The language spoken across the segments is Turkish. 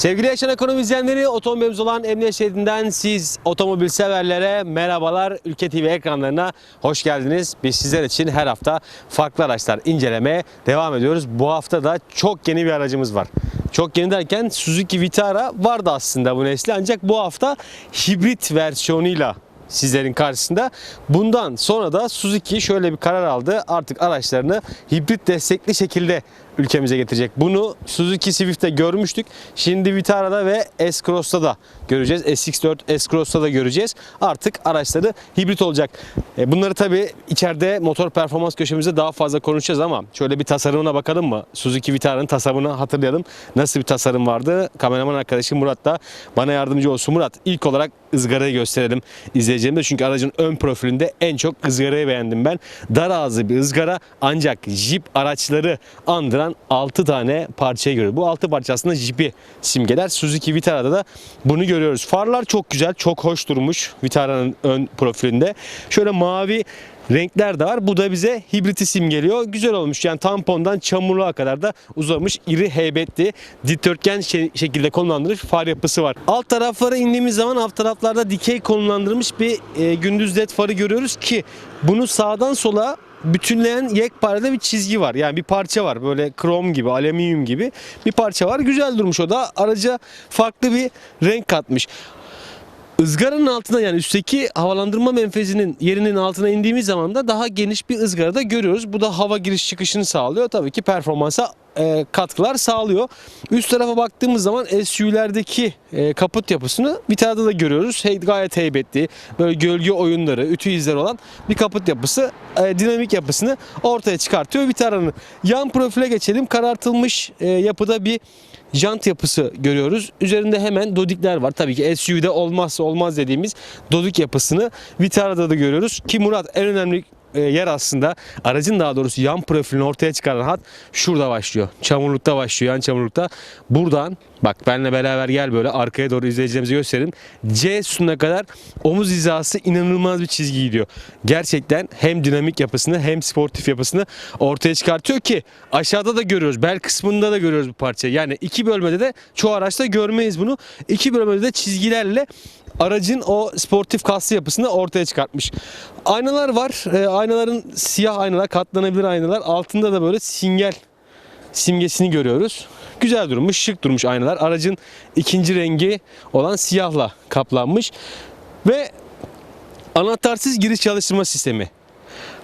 Sevgili Yaşam Ekonomi izleyenleri, otomobilimiz olan Emniyet Şeridi'nden siz otomobil severlere merhabalar. Ülke TV ekranlarına hoş geldiniz. Biz sizler için her hafta farklı araçlar incelemeye devam ediyoruz. Bu hafta da çok yeni bir aracımız var. Çok yeni derken Suzuki Vitara vardı aslında bu nesli ancak bu hafta hibrit versiyonuyla sizlerin karşısında. Bundan sonra da Suzuki şöyle bir karar aldı. Artık araçlarını hibrit destekli şekilde ülkemize getirecek. Bunu Suzuki Swift'te görmüştük. Şimdi Vitara'da ve S-Cross'ta da göreceğiz. SX4 S-Cross'ta da göreceğiz. Artık araçları hibrit olacak. E, Bunları tabii içeride motor performans köşemizde daha fazla konuşacağız ama şöyle bir tasarımına bakalım mı? Suzuki Vitara'nın tasarımını hatırlayalım. Nasıl bir tasarım vardı? Kameraman arkadaşım Murat da bana yardımcı olsun. Murat ilk olarak ızgarayı gösterelim izleyicilerimize. Çünkü aracın ön profilinde en çok ızgarayı beğendim ben. Dar ağzı bir ızgara ancak Jeep araçları andıran 6 tane parçaya göre. Bu 6 parça aslında Jeep'i simgeler. Suzuki Vitara'da da bunu görüyoruz. Farlar çok güzel, çok hoş durmuş Vitara'nın ön profilinde. Şöyle mavi renkler de var. Bu da bize hibriti simgeliyor. Güzel olmuş. Yani tampondan çamurluğa kadar da uzamış. iri heybetli dikdörtgen şekilde konumlandırılmış far yapısı var. Alt taraflara indiğimiz zaman alt taraflarda dikey konumlandırılmış bir e, gündüz led farı görüyoruz ki bunu sağdan sola bütünleyen yekparede bir çizgi var. Yani bir parça var. Böyle krom gibi, alüminyum gibi bir parça var. Güzel durmuş o da. Araca farklı bir renk katmış. Izgaranın altına yani üstteki havalandırma menfezinin yerinin altına indiğimiz zaman da daha geniş bir ızgara da görüyoruz. Bu da hava giriş çıkışını sağlıyor. Tabii ki performansa e, katkılar sağlıyor. Üst tarafa baktığımız zaman SUV'lerdeki e, kaput yapısını bir tane da görüyoruz. Hey, gayet heybetli. Böyle gölge oyunları, ütü izleri olan bir kaput yapısı e, dinamik yapısını ortaya çıkartıyor. Vitara'nın yan profile geçelim. Karartılmış yapıda bir jant yapısı görüyoruz. Üzerinde hemen dodikler var. Tabii ki SUV'de olmazsa olmaz dediğimiz dodik yapısını Vitara'da da görüyoruz. Ki Murat en önemli yer aslında aracın daha doğrusu yan profilini ortaya çıkaran hat şurada başlıyor. Çamurlukta başlıyor yan çamurlukta. Buradan bak benle beraber gel böyle arkaya doğru izleyicilerimize gösterin. C sütununa kadar omuz hizası inanılmaz bir çizgi gidiyor. Gerçekten hem dinamik yapısını hem sportif yapısını ortaya çıkartıyor ki aşağıda da görüyoruz. Bel kısmında da görüyoruz bu parçayı. Yani iki bölmede de çoğu araçta görmeyiz bunu. İki bölmede de çizgilerle aracın o sportif kaslı yapısını ortaya çıkartmış. Aynalar var. E, aynaların siyah aynalar, katlanabilir aynalar. Altında da böyle sinyal simgesini görüyoruz. Güzel durmuş, şık durmuş aynalar. Aracın ikinci rengi olan siyahla kaplanmış. Ve anahtarsız giriş çalıştırma sistemi.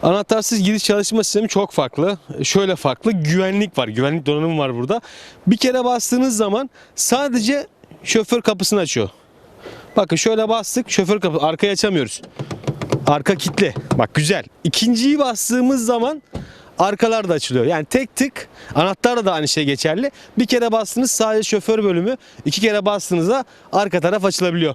Anahtarsız giriş çalışma sistemi çok farklı. Şöyle farklı. Güvenlik var. Güvenlik donanımı var burada. Bir kere bastığınız zaman sadece şoför kapısını açıyor. Bakın şöyle bastık. Şoför kapı arkayı açamıyoruz. Arka kilitli. Bak güzel. İkinciyi bastığımız zaman arkalar da açılıyor. Yani tek tık anahtarla da aynı şey geçerli. Bir kere bastınız sadece şoför bölümü. iki kere bastığınızda arka taraf açılabiliyor.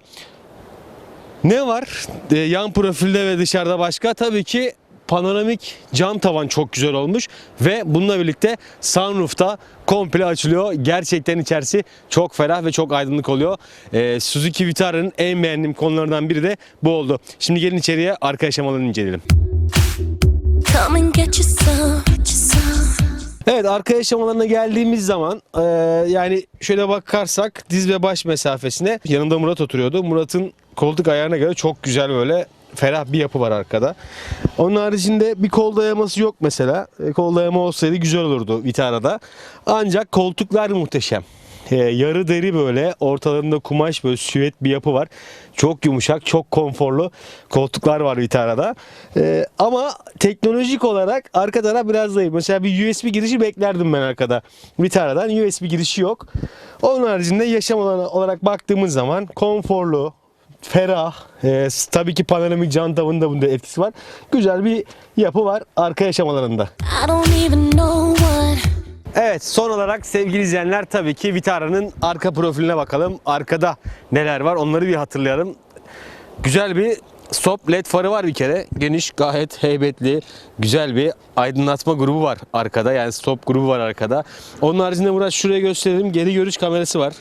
Ne var Ee, yan profilde ve dışarıda başka? Tabii ki panoramik cam tavan çok güzel olmuş ve bununla birlikte sunroof'ta komple açılıyor. Gerçekten içerisi çok ferah ve çok aydınlık oluyor. Ee, Suzuki Vitara'nın en beğendiğim konularından biri de bu oldu. Şimdi gelin içeriye arka aşamalarını inceleyelim. Come and get. Evet arka aşamalarına geldiğimiz zaman eee, yani şöyle bakarsak diz ve baş mesafesine yanımda Murat oturuyordu. Murat'ın koltuk ayarına göre çok güzel böyle ferah bir yapı var arkada. Onun haricinde bir kol dayaması yok mesela. E, kol dayama olsaydı güzel olurdu Vitara'da. Ancak koltuklar muhteşem. E, yarı deri böyle ortalarında kumaş böyle süet bir yapı var. Çok yumuşak, çok konforlu koltuklar var Vitara'da. E, ama teknolojik olarak arka taraf biraz zayıf. Mesela bir USB girişi beklerdim ben arkada. Vitara'dan USB girişi yok. Onun haricinde yaşam olarak baktığımız zaman konforlu, ferah, e, tabii ki panoramik cam tavanında bunda etkisi var. Güzel bir yapı var arka yaşam alanında. I don't even know what. Evet son olarak sevgili izleyenler tabii ki Vitara'nın arka profiline bakalım. Arkada neler var onları bir hatırlayalım. Güzel bir stop led farı var bir kere. Geniş gayet heybetli güzel bir aydınlatma grubu var arkada. Yani stop grubu var arkada. Onun haricinde Murat şuraya gösterelim. Geri görüş kamerası var.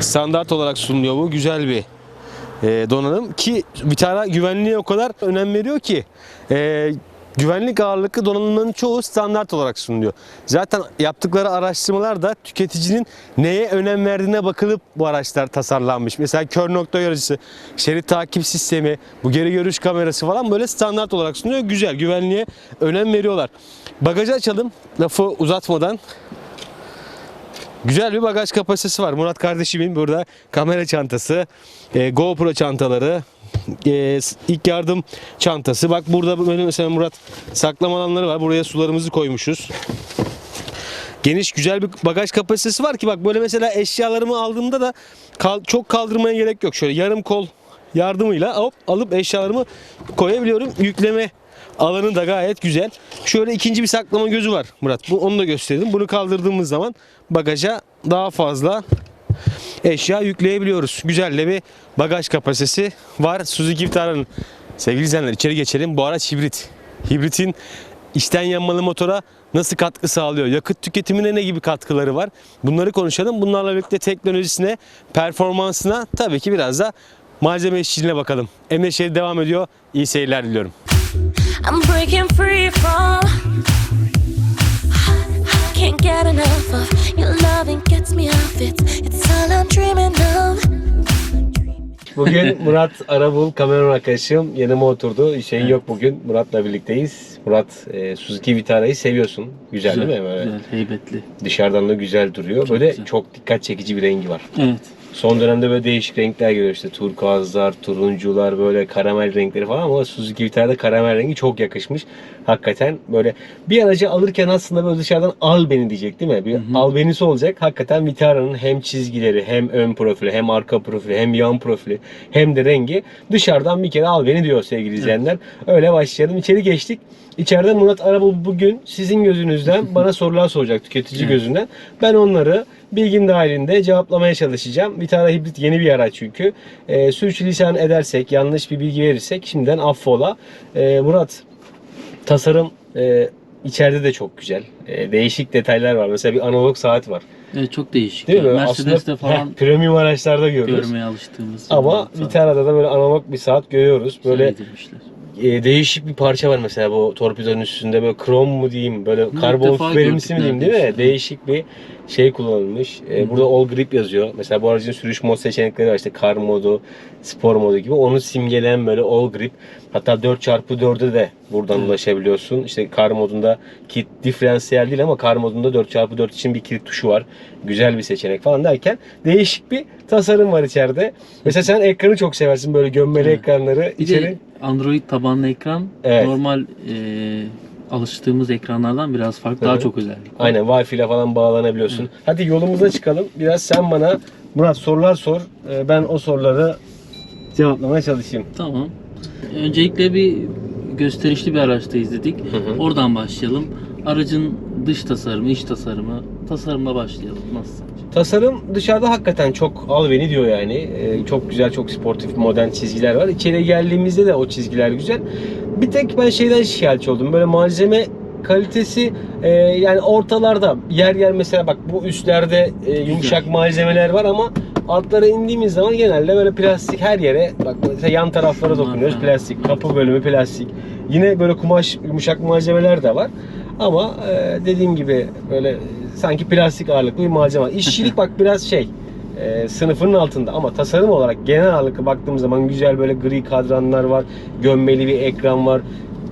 Standart olarak sunuluyor bu. Güzel bir donanım ki Vitara güvenliğe o kadar önem veriyor ki e, güvenlik ağırlıklı donanımların çoğu standart olarak sunuluyor. Zaten yaptıkları araştırmalar da tüketicinin neye önem verdiğine bakılıp bu araçlar tasarlanmış. Mesela kör nokta uyarıcısı, şerit takip sistemi, bu geri görüş kamerası falan böyle standart olarak sunuyor. Güzel, güvenliğe önem veriyorlar. Bagajı açalım lafı uzatmadan. Güzel bir bagaj kapasitesi var. Murat kardeşimin burada kamera çantası, e, GoPro çantaları, e, ilk yardım çantası. Bak burada mesela Murat saklama alanları var. Buraya sularımızı koymuşuz. Geniş güzel bir bagaj kapasitesi var ki bak böyle mesela eşyalarımı aldığımda da kal- çok kaldırmaya gerek yok. Şöyle yarım kol yardımıyla hop alıp eşyalarımı koyabiliyorum. Yükleme alanı da gayet güzel. Şöyle ikinci bir saklama gözü var Murat. Bu onu da gösterdim. Bunu kaldırdığımız zaman bagaja daha fazla eşya yükleyebiliyoruz. Güzel de bir bagaj kapasitesi var. Suzuki Vitara'nın. Sevgili izleyenler içeri geçelim. Bu araç hibrit. Hibritin içten yanmalı motora nasıl katkı sağlıyor? Yakıt tüketimine ne gibi katkıları var? Bunları konuşalım. Bunlarla birlikte teknolojisine, performansına tabii ki biraz da malzeme işçiliğine bakalım. Emre Şehir devam ediyor. İyi seyirler diliyorum. I'm breaking free from. Can't get enough of your loving gets me off it. It's all I'm dreaming of. Bugün Murat Arabul kameraman arkadaşım yanıma oturdu. Hüseyin yok bugün. Murat'la birlikteyiz. Murat e, Suzuki Vitara'yı seviyorsun. Güzel, değil mi? Böyle Güzel, heybetli. dışarıdan da güzel duruyor. Çok Böyle güzel. çok dikkat çekici bir rengi var. Evet. Son dönemde böyle değişik renkler geliyor işte turkuazlar, turuncular, böyle karamel renkleri falan ama Suzuki Vitara'da karamel rengi çok yakışmış. Hakikaten böyle bir aracı alırken aslında böyle dışarıdan al beni diyecek değil mi? Bir al benisi olacak. Hakikaten Vitara'nın hem çizgileri, hem ön profili, hem arka profili, hem yan profili, hem de rengi dışarıdan bir kere al beni diyor sevgili izleyenler. Öyle başlayalım. İçeri geçtik. İçeride Murat Arabul bugün sizin gözünüzden bana sorular soracak tüketici Evet. gözünden. Ben onları bilgim dahilinde cevaplamaya çalışacağım. Vitara hibrit yeni bir araç çünkü. E, sürçülisan edersek, yanlış bir bilgi verirsek şimdiden affola. E, Murat, tasarım e, içeride de çok güzel. E, değişik detaylar var. Mesela bir analog saat var. Evet çok değişik. Değil mi? ya. Böyle Mercedes'te aslında, falan heh, premium araçlarda görüyoruz. görmeye alıştığımız. Ama Vitara'da da böyle analog bir saat görüyoruz. Böyle e, değişik bir parça var mesela bu torpidonun üstünde böyle krom mu diyeyim böyle karbon fiberimsi mi diyeyim değil mi? neredeyse. Değişik bir şey kullanılmış. E, burada all grip yazıyor. Mesela bu aracın sürüş mod seçenekleri var işte kar modu, spor modu gibi. Onu simgeleyen böyle all grip. Hatta 4x4'e de buradan ulaşabiliyorsun. İşte kar modunda kit diferansiyel değil ama kar modunda 4x4 için bir kilit tuşu var. Güzel bir seçenek falan derken değişik bir tasarım var içeride. Mesela sen ekranı çok seversin böyle gömmeli Evet. ekranları. Bir İçeri... de Android tabanlı ekran Evet. normal e, alıştığımız ekranlardan biraz farklı. Hı Daha hı. çok özellik. var. Aynen Wi-Fi ile falan bağlanabiliyorsun. Hadi yolumuza çıkalım. Biraz sen bana Murat sorular sor. Ee, Ben o soruları cevaplamaya çalışayım. Tamam. Öncelikle bir gösterişli bir araçta izledik. hı. Oradan başlayalım. Aracın dış tasarımı, iç tasarımı. Tasarımla başlayalım. Nasıl? Tasarım dışarıda hakikaten çok al beni diyor yani. Ee, çok güzel, çok sportif, modern çizgiler var. İçeriye geldiğimizde de o çizgiler güzel. Bir tek ben şeyden şikayetçi oldum. Böyle malzeme kalitesi e, yani ortalarda yer yer mesela bak bu üstlerde e, yumuşak malzemeler var ama altlara indiğimiz zaman genelde böyle plastik her yere bak mesela yan taraflara dokunuyoruz plastik kapı bölümü plastik yine böyle kumaş yumuşak malzemeler de var ama e, dediğim gibi böyle sanki plastik ağırlıklı bir malzeme. İşçilik bak biraz şey e, sınıfının altında ama tasarım olarak genel ağırlıklı baktığımız zaman güzel böyle gri kadranlar var gömmeli bir ekran var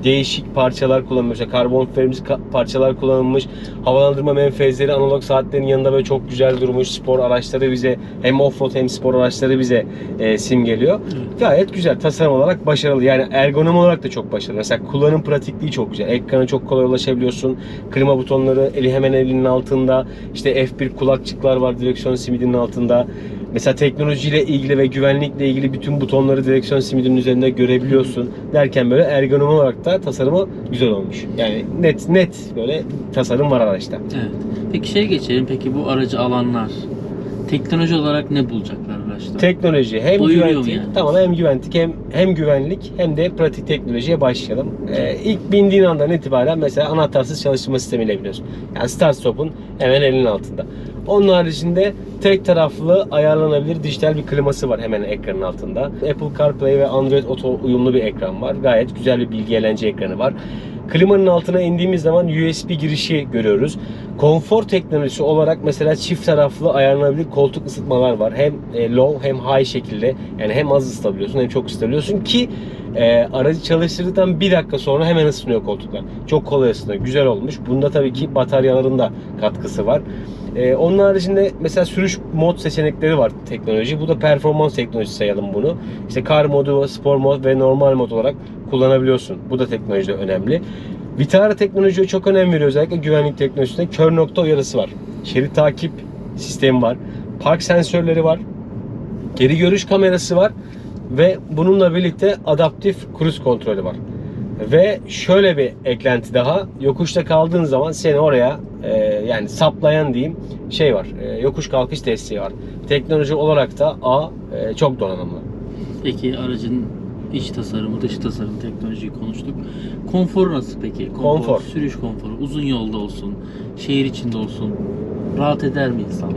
değişik parçalar kullanılmış. Mesela karbon ka- parçalar kullanılmış. Havalandırma menfezleri analog saatlerin yanında böyle çok güzel durmuş. Spor araçları bize hem offroad hem spor araçları bize e, simgeliyor. Gayet güzel. Tasarım olarak başarılı. Yani ergonomi olarak da çok başarılı. Mesela kullanım pratikliği çok güzel. Ekrana çok kolay ulaşabiliyorsun. Klima butonları eli hemen elinin altında. İşte F1 kulakçıklar var direksiyon simidinin altında. Mesela teknolojiyle ilgili ve güvenlikle ilgili bütün butonları direksiyon simidinin üzerinde görebiliyorsun. Derken böyle ergonomi olarak da tasarımı güzel olmuş. Yani net net böyle tasarım var araçta. Evet. Peki şey geçelim. Peki bu aracı alanlar teknoloji olarak ne bulacaklar araçta? Teknoloji hem Doyuruyor güvenlik yani? tamam hem güvenlik hem hem güvenlik hem de pratik teknolojiye başlayalım. Ee, ilk bindiğin andan itibaren mesela anahtarsız çalıştırma sistemiyle biliyorsun. Yani start stop'un hemen elinin altında. Onun haricinde tek taraflı ayarlanabilir dijital bir kliması var hemen ekranın altında. Apple CarPlay ve Android Auto uyumlu bir ekran var. Gayet güzel bir bilgi eğlence ekranı var. Klimanın altına indiğimiz zaman USB girişi görüyoruz. Konfor teknolojisi olarak mesela çift taraflı ayarlanabilir koltuk ısıtmalar var. Hem e, low hem high şekilde yani hem az ısıtabiliyorsun hem çok ısıtabiliyorsun ki e, aracı çalıştırdıktan bir dakika sonra hemen ısınıyor koltuklar. Çok kolay ısınıyor. Güzel olmuş. Bunda tabii ki bataryaların da katkısı var. Ee, onun haricinde mesela sürüş mod seçenekleri var teknoloji. Bu da performans teknolojisi sayalım bunu. İşte kar modu, spor mod ve normal mod olarak kullanabiliyorsun. Bu da teknolojide önemli. Vitara teknolojiye çok önem veriyor. Özellikle güvenlik teknolojisinde kör nokta uyarısı var. Şerit takip sistemi var. Park sensörleri var. Geri görüş kamerası var. Ve bununla birlikte adaptif cruise kontrolü var. Ve şöyle bir eklenti daha. Yokuşta kaldığın zaman seni oraya e, yani saplayan diyeyim şey var. E, yokuş kalkış desteği var. Teknoloji olarak da A e, çok donanımlı. Peki aracın iç tasarımı, dış tasarımı, teknolojiyi konuştuk. Konfor nasıl peki? Konfor. Sürüş konforu. Uzun yolda olsun, şehir içinde olsun. Rahat eder mi insanlar?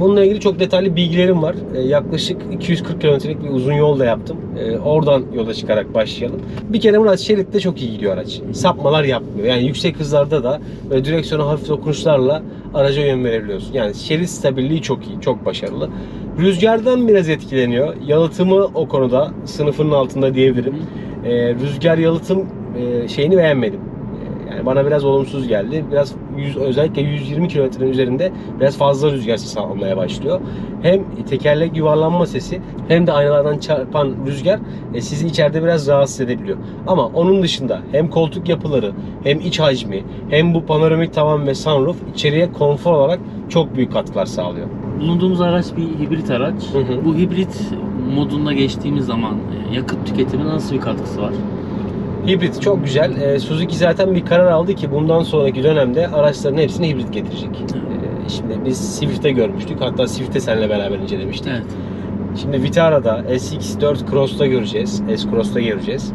Bununla ilgili çok detaylı bilgilerim var. E, yaklaşık 240 kilometrelik bir uzun yol da yaptım. E, oradan yola çıkarak başlayalım. Bir kere Murat şeritte çok iyi gidiyor araç. Sapmalar yapmıyor. Yani yüksek hızlarda da böyle direksiyona hafif dokunuşlarla araca yön verebiliyorsun. Yani şerit stabilliği çok iyi, çok başarılı. Rüzgardan biraz etkileniyor. Yalıtımı o konuda sınıfının altında diyebilirim. E, rüzgar yalıtım e, şeyini beğenmedim. Yani bana biraz olumsuz geldi. Biraz 100, özellikle 120 kilometrenin üzerinde biraz fazla rüzgar sesi almaya başlıyor. Hem tekerlek yuvarlanma sesi hem de aynalardan çarpan rüzgar e, sizi içeride biraz rahatsız edebiliyor. Ama onun dışında hem koltuk yapıları hem iç hacmi hem bu panoramik tavan ve sunroof içeriye konfor olarak çok büyük katkılar sağlıyor. Bulunduğumuz araç bir hibrit araç. Hı hı. Bu hibrit modunda geçtiğimiz zaman yakıt tüketimi nasıl bir katkısı var? Hibrit çok güzel. Ee, Suzuki zaten bir karar aldı ki bundan sonraki dönemde araçların hepsini hibrit getirecek. Ee, şimdi biz Swift'te görmüştük. Hatta Swift'te seninle beraber incelemiştik. Evet. Şimdi Vitara'da SX4 Cross'ta göreceğiz. S-Cross'ta göreceğiz.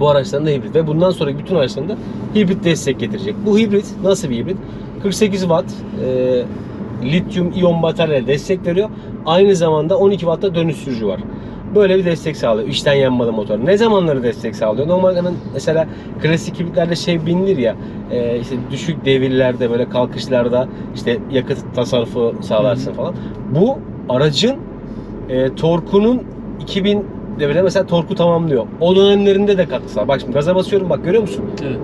Bu araçların da hibrit ve bundan sonraki bütün araçların da hibrit destek getirecek. Bu hibrit nasıl bir hibrit? 48 watt e, lityum iyon batarya destek veriyor. Aynı zamanda 12 wattta dönüş sürücü var. Böyle bir destek sağlıyor. İçten yanmalı motor. Ne zamanları destek sağlıyor? Normalde mesela klasik hibritlerde şey bilinir ya e, işte düşük devirlerde böyle kalkışlarda işte yakıt tasarrufu sağlarsın falan. Bu aracın e, torkunun 2000 devirde mesela torku tamamlıyor. O dönemlerinde de katkı sağlıyor. Bak şimdi gaza basıyorum bak görüyor musun? Evet.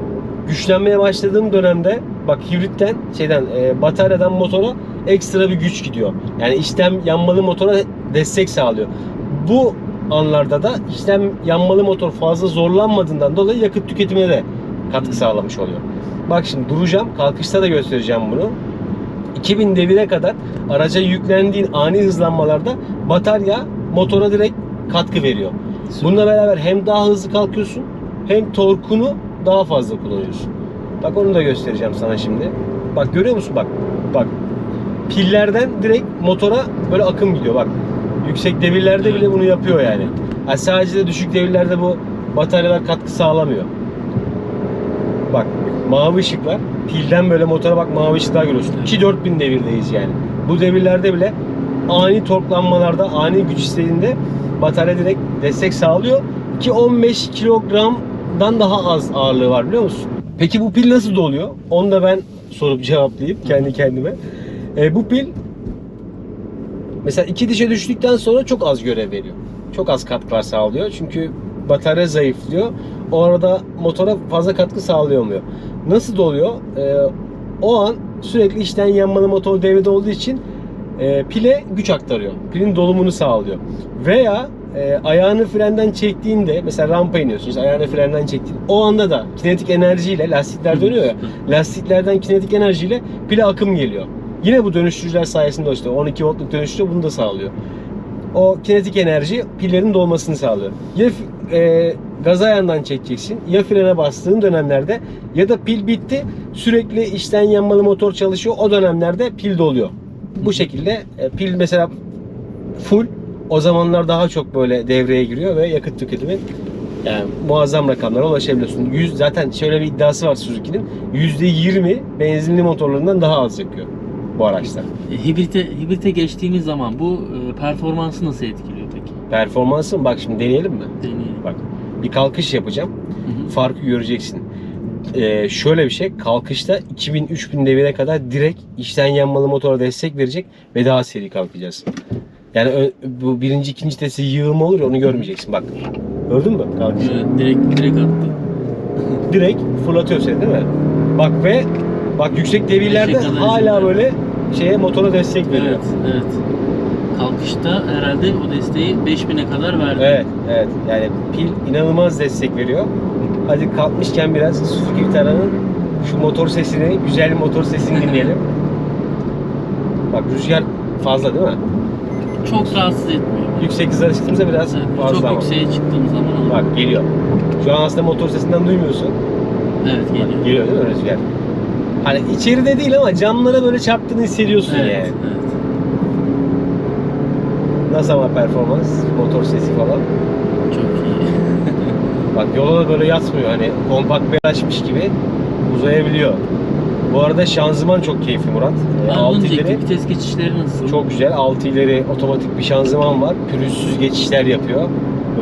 güçlenmeye başladığım dönemde bak hibritten şeyden e, bataryadan motora ekstra bir güç gidiyor. Yani işlem yanmalı motora destek sağlıyor. Bu anlarda da işlem yanmalı motor fazla zorlanmadığından dolayı yakıt tüketimine de katkı sağlamış oluyor. Bak şimdi duracağım. Kalkışta da göstereceğim bunu. 2000 devire kadar araca yüklendiğin ani hızlanmalarda batarya motora direkt katkı veriyor. Bununla beraber hem daha hızlı kalkıyorsun hem torkunu daha fazla kullanıyorsun. Bak onu da göstereceğim sana şimdi. Bak görüyor musun bak. Bak. Pillerden direkt motora böyle akım gidiyor bak. Yüksek devirlerde bile bunu yapıyor yani. Ha, sadece de düşük devirlerde bu bataryalar katkı sağlamıyor. Bak mavi ışıklar. Pilden böyle motora bak mavi ışıklar görüyorsun. 2-4000 devirdeyiz yani. Bu devirlerde bile ani torklanmalarda, ani güç istediğinde batarya direkt destek sağlıyor. Ki 15 kilogramdan daha az ağırlığı var biliyor musun? Peki bu pil nasıl doluyor? Onu da ben sorup cevaplayayım kendi kendime. E, bu pil mesela iki dişe düştükten sonra çok az görev veriyor. Çok az katkılar sağlıyor. Çünkü batarya zayıflıyor. O arada motora fazla katkı sağlayamıyor. Nasıl doluyor? Ee, o an sürekli içten yanmalı motor devrede olduğu için e, pile güç aktarıyor. Pilin dolumunu sağlıyor. Veya e, ayağını frenden çektiğinde mesela rampa iniyorsunuz ayağını frenden çektiğinde o anda da kinetik enerjiyle lastikler dönüyor ya lastiklerden kinetik enerjiyle pile akım geliyor. Yine bu dönüştürücüler sayesinde işte 12 voltluk dönüştürücü bunu da sağlıyor o kinetik enerji pillerin dolmasını sağlıyor. Ya e, gaz ayağından çekeceksin ya frene bastığın dönemlerde ya da pil bitti sürekli içten yanmalı motor çalışıyor o dönemlerde pil doluyor. Bu şekilde e, pil mesela full o zamanlar daha çok böyle devreye giriyor ve yakıt tüketimi yani muazzam rakamlara ulaşabiliyorsun. 100 zaten şöyle bir iddiası var Suzuki'nin. %20 benzinli motorlarından daha az yakıyor bu araçlar. E, hibrite, hibrite geçtiğimiz zaman bu e, performansı nasıl etkiliyor peki? Performansı mı? Bak şimdi deneyelim mi? Deneyelim. Bak bir kalkış yapacağım. Hı hı. Farkı göreceksin. Ee, şöyle bir şey kalkışta 2000-3000 devire kadar direkt içten yanmalı motora destek verecek ve daha seri kalkacağız. Yani ö- bu birinci ikinci testi yığılma olur ya onu görmeyeceksin bak. Gördün mü kalkışı? Evet, direkt direkt attı. Direkt fırlatıyor seni değil mi? Bak ve bak yüksek devirlerde kadar hala böyle şeye motora destek veriyor. Evet, evet. Kalkışta herhalde o desteği 5000'e kadar verdi. Evet, evet. Yani pil inanılmaz destek veriyor. Hadi kalkmışken biraz Suzuki Vitara'nın şu motor sesini, güzel motor sesini dinleyelim. Bak rüzgar fazla değil mi? Çok rahatsız etmiyor. Yüksek hıza çıktığımızda biraz Evet, fazla çok ama. yükseğe çıktığım zaman ama. Bak geliyor. Şu an aslında motor sesinden duymuyorsun. Evet Bak, geliyor. geliyor değil mi rüzgar? Hani içeride değil ama camlara böyle çarptığını hissediyorsun Evet, yani. evet. Nasıl ama performans, motor sesi falan. Çok iyi. Bak yola da böyle yatmıyor hani kompakt bir araçmış gibi uzayabiliyor. Bu arada şanzıman çok keyifli Murat. Ee, Ben altı onu ileri. Vites geçişleri nasıl? çok güzel. 6 ileri otomatik bir şanzıman var. Pürüzsüz geçişler yapıyor.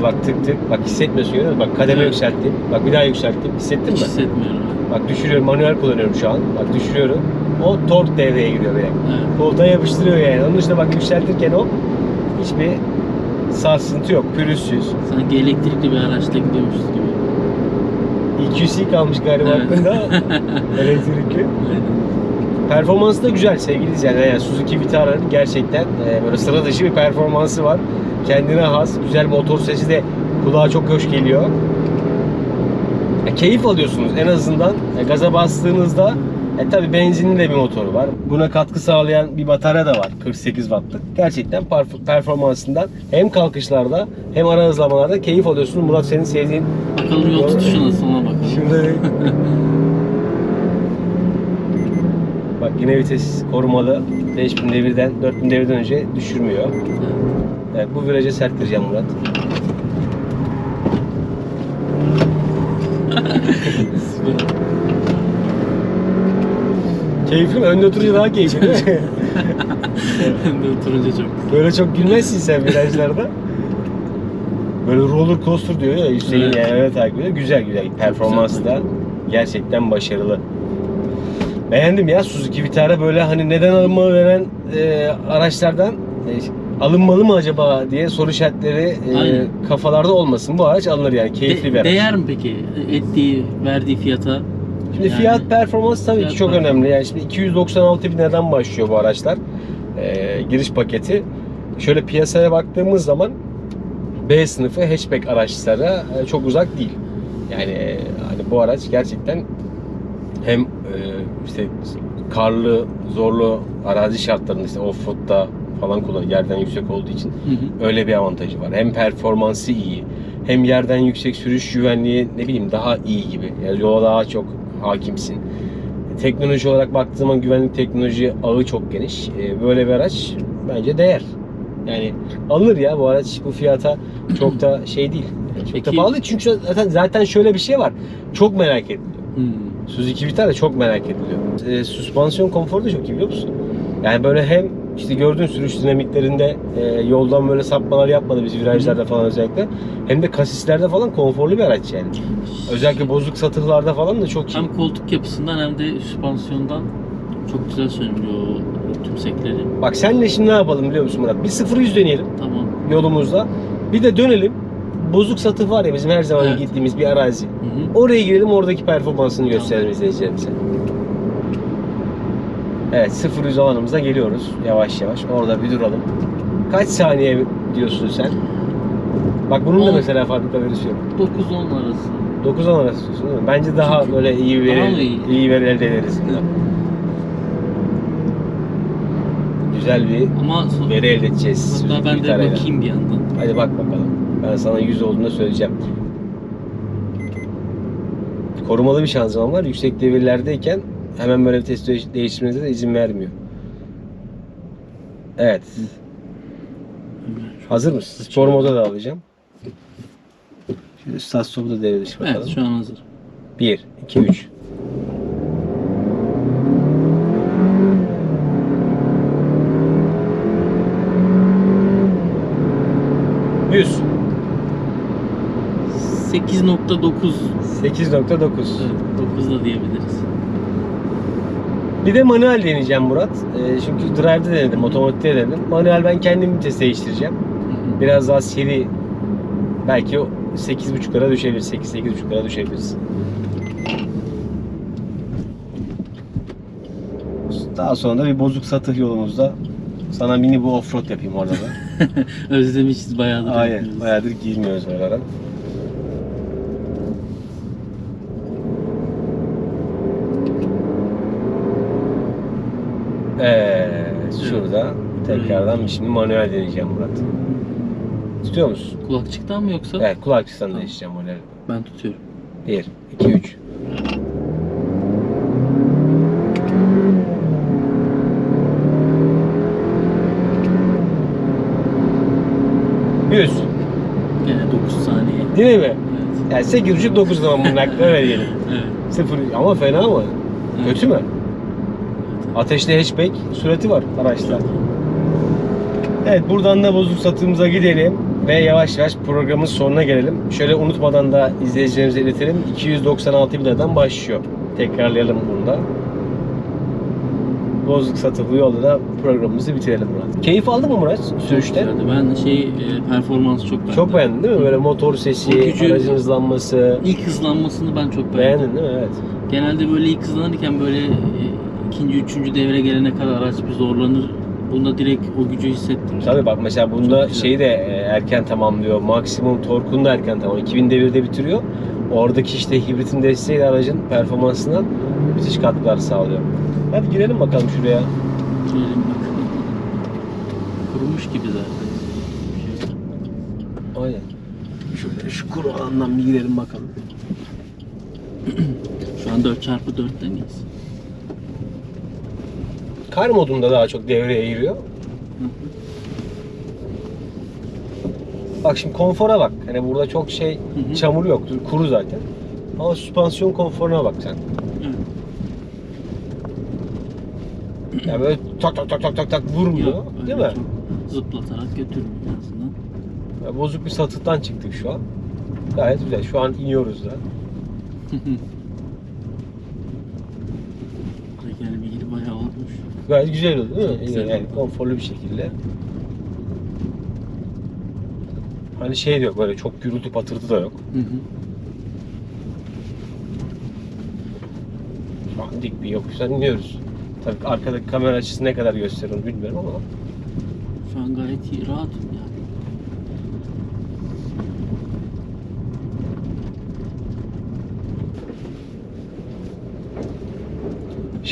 Bak tık tık. Bak hissetmiyorsun görüyor musun? Bak kademe Evet. yükselttim. Bak bir daha yükselttim. Hissettin Hiç mi? hissetmiyorum. Bak düşürüyorum. Manuel kullanıyorum şu an. Bak düşürüyorum. O tork devreye giriyor böyle. Evet. Koltuğa yapıştırıyor yani. Onun dışında bak yükseltirken o hiçbir sarsıntı yok. Pürüzsüz. Sanki elektrikli bir araçla gidiyormuşuz gibi. EQC kalmış galiba Evet. hakkında. Elektrikli. Aynen. Performansı da güzel sevgili izleyenler. Yani Suzuki Vitara'nın gerçekten e, böyle sıra dışı bir performansı var. Kendine has, güzel motor sesi de kulağa çok hoş geliyor. E, keyif alıyorsunuz en azından. E, gaza bastığınızda e, tabi benzinli de bir motoru var. Buna katkı sağlayan bir batarya da var. 48 wattlık. Gerçekten performansından hem kalkışlarda hem ara hızlamalarda keyif alıyorsunuz. Murat senin sevdiğin Bakalım yol tutuşu nasıl ona bakalım. Şimdi Bak yine vites korumalı. 5000 devirden 4000 devirden önce düşürmüyor. Evet, bu viraja sert gireceğim Murat. Keyifli mi? Önde oturunca daha keyifli değil mi? Hem de oturunca çok güzel. Böyle çok gülmezsin sen virajlarda. Böyle roller coaster diyor ya Hüseyin Evet. yani öyle takip ediyor. Güzel güzel. Performansı da gerçekten başarılı. Beğendim ya Suzuki Vitara böyle hani neden alınmalı veren e, araçlardan e, alınmalı mı acaba diye soru işaretleri e, Aynen. kafalarda olmasın. Bu araç alınır yani keyifli De- bir araç. değer mi peki ettiği, verdiği fiyata? Şimdi Yani- fiyat performans tabii Fiyat ki çok performans. önemli. Yani şimdi 296 bin liradan başlıyor bu araçlar. Ee, giriş paketi. Şöyle piyasaya baktığımız zaman B sınıfı hatchback araçlara e, çok uzak değil. Yani e, hani bu araç gerçekten hem e, işte karlı, zorlu arazi şartlarında işte offroad'da falan kullan yerden yüksek olduğu için Hı hı. öyle bir avantajı var. Hem performansı iyi, hem yerden yüksek sürüş güvenliği ne bileyim daha iyi gibi. Yani yola daha çok hakimsin. Teknoloji olarak baktığım zaman güvenlik teknoloji ağı çok geniş. Ee, Böyle bir araç bence değer. Yani alınır ya bu araç bu fiyata çok da şey değil. Çok da Peki- pahalı çünkü zaten zaten şöyle bir şey var. Çok merak ediliyor. Hmm. Suzuki Vitara çok merak ediliyor. E, süspansiyon konforu da çok iyi biliyor musun? Yani böyle hem işte gördüğün sürüş dinamiklerinde e, yoldan böyle sapmalar yapmadı biz virajlarda falan özellikle. Hem de kasislerde falan konforlu bir araç yani. Özellikle bozuk satıhlarda falan da çok iyi. Hem koltuk yapısından hem de süspansiyondan çok güzel söylüyor o tümsekleri. Bak senle şimdi ne yapalım biliyor musun Murat? Bir 0-100 deneyelim Tamam. yolumuzda. Bir de dönelim. Bozuk satıh var ya bizim her zaman Evet. gittiğimiz bir arazi. Hı hı. Oraya girelim oradaki performansını gösterelim izleyicilerimize. Evet 0 alanımıza geliyoruz yavaş yavaş. Orada bir duralım. Kaç saniye diyorsun sen? Bak bunun da On. mesela fabrika verisi yok. 9-10 arası. 9 arası diyorsun değil mi? Bence daha Çünkü böyle iyi bir daha veri, mı iyi? iyi veri elde ederiz. Güzel bir Ama son, veri elde edeceğiz. hatta ben de Vitara'yla. bakayım bir yandan. Hadi bak bakalım. Ben sana 100 olduğunu söyleyeceğim. Korumalı bir şanzıman var. Yüksek devirlerdeyken hemen böyle vites değiş- değiştirmenize de izin vermiyor. Evet. Hazır mısın? Spor moda da alacağım. Şimdi start stop'u da devre dışı bakalım. Evet şu an hazır. 1, 2, 3. Yüz. 8.9 8.9. Evet. 9 da diyebiliriz. Bir de manuel deneyeceğim Murat. Ee, çünkü drive'de denedim, otomatikte denedim. Manuel ben kendim vites değiştireceğim. Biraz daha seri belki o 8.5'lara düşebilir, 8-8.5'lara düşebiliriz. Daha sonra da bir bozuk satır yolumuzda sana mini bu offroad yapayım orada da. Özlemişiz bayağıdır. Yapmıyoruz. Bayağıdır girmiyoruz oralara. Evet, şurada tekrardan bir şimdi manuel deneyeceğim Murat. Tutuyor musun? Kulakçıktan mı yoksa? Evet, kulakçıktan Tamam. değişeceğim manuel. Ben tutuyorum. 1, 2, 3. Yüz. Gene 9 saniye. Değil mi? Evet. Yani 8.5 9 zaman bunun hakkını öyle diyelim. Evet. Sıfır ama fena mı? Evet. Kötü mü? Evet. Ateşli hatchback sürati var araçta. Evet buradan da bozuk satımıza gidelim ve yavaş yavaş programın sonuna gelelim. Şöyle unutmadan da izleyicilerimize iletelim. 296 bin liradan başlıyor. Tekrarlayalım bunu da. Bozuk satılı yolda da programımızı bitirelim Murat. Keyif aldın mı Murat sürüşte? Çok güzeldi. Ben şey e, performansı çok beğendim. Çok beğendin değil mi? Böyle motor sesi, O gücü- aracın hızlanması. İlk hızlanmasını ben çok beğendim. Beğendin değil mi? Evet. Genelde böyle ilk hızlanırken böyle e, ikinci, üçüncü devre gelene kadar araç bir zorlanır. Bunda direkt o gücü hissettim. Tabii bak mesela bunda şeyi de e, erken tamamlıyor. Maksimum torkunu da erken tamam. 2000 devirde bitiriyor. Oradaki işte hibritin desteği de aracın performansına müthiş katkılar sağlıyor. Hadi girelim bakalım şuraya. Girelim bak. Kurumuş gibi zaten. Aynen. Şöyle şu kuru alandan bir girelim bakalım. Şu an 4x4'te miyiz? Kar modunda daha çok devreye giriyor. Bak şimdi konfora bak. Hani burada çok şey Hı hı. çamur yoktur. Kuru zaten. Ama süspansiyon konforuna bak sen. Evet. Yani böyle tak tak tak tak tak tak vurmuyor. Yok, değil mi? Zıplatarak götürmüyor en azından. Ya Bozuk bir satıktan çıktık şu an. Gayet güzel. Şu an iniyoruz da. Teker bilgili bayağı olmuş. Gayet güzel oldu değil mi? Çok güzel yani konforlu bir şekilde. Hani şey de yok böyle çok gürültü patırtı da yok. Hı hı. Şu dik bir yokuştan iniyoruz. Tabii arkadaki kamera açısı ne kadar gösterir onu bilmiyorum ama. Şu an gayet iyi, rahatım yani.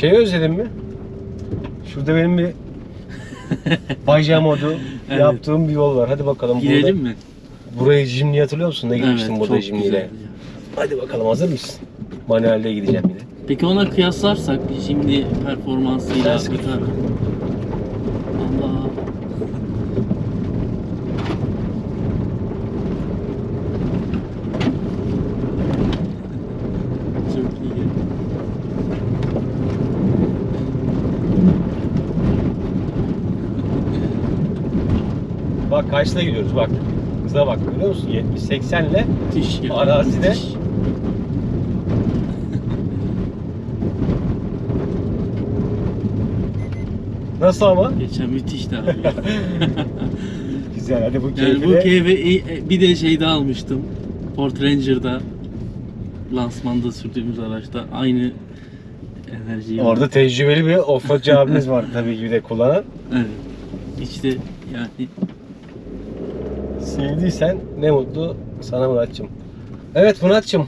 Şeyi özledin mi? Şurada benim bir Baja modu Evet. yaptığım bir yol var. Hadi bakalım. Girelim burada, mi? Burayı Jimny hatırlıyor musun? Ne gitmiştim burada çok Jimny ile. Hadi bakalım hazır mısın? Manuelde gideceğim yine. Peki ona kıyaslarsak şimdi performansıyla Sen bir tane. Allah. Çok iyi. Bak kaçta gidiyoruz bak. Hıza bak görüyor musun? 70-80 ile Müthiş ya. Arazide- müthiş. nasıl ama? Geçen müthişti abi. Güzel hadi bu yani keyfi bu de- keyfi e, bir de şeyde almıştım. Ford Ranger'da lansmanda sürdüğümüz araçta aynı enerjiyi Orada tecrübeli bir offroadçı abimiz var tabii ki bir de kullanan. Evet. İşte yani Sevdiysen ne mutlu sana Muratçım. Evet Muratçım.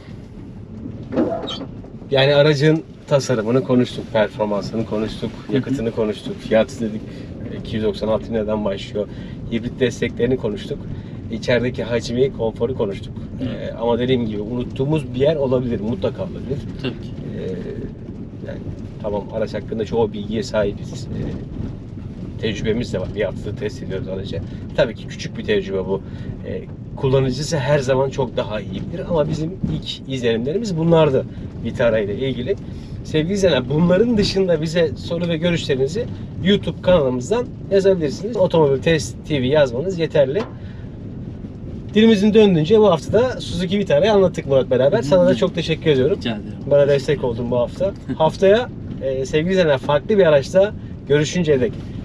Yani aracın tasarımını konuştuk, performansını konuştuk, yakıtını konuştuk, fiyatı dedik. 296 neden başlıyor? Hibrit desteklerini konuştuk. İçerideki hacmi, konforu konuştuk. Ee, ama dediğim gibi unuttuğumuz bir yer olabilir, mutlaka olabilir. tabii ki. Ee, yani tamam araç hakkında çoğu bilgiye sahibiz. Ee, tecrübemiz de var. Bir haftada test ediyoruz aracı. Tabii ki küçük bir tecrübe bu. Ee, kullanıcısı her zaman çok daha iyi bilir ama bizim ilk izlenimlerimiz bunlardı Vitara ile ilgili. Sevgili izleyenler bunların dışında bize soru ve görüşlerinizi YouTube kanalımızdan yazabilirsiniz. Otomobil Test TV yazmanız yeterli. dilimizin döndüğünce bu hafta da Suzuki Vitara'yı anlattık Murat beraber. Sana da çok teşekkür ediyorum. Rica ederim. Bana destek oldun bu hafta. Haftaya e, sevgili izleyenler farklı bir araçta görüşünceye dek.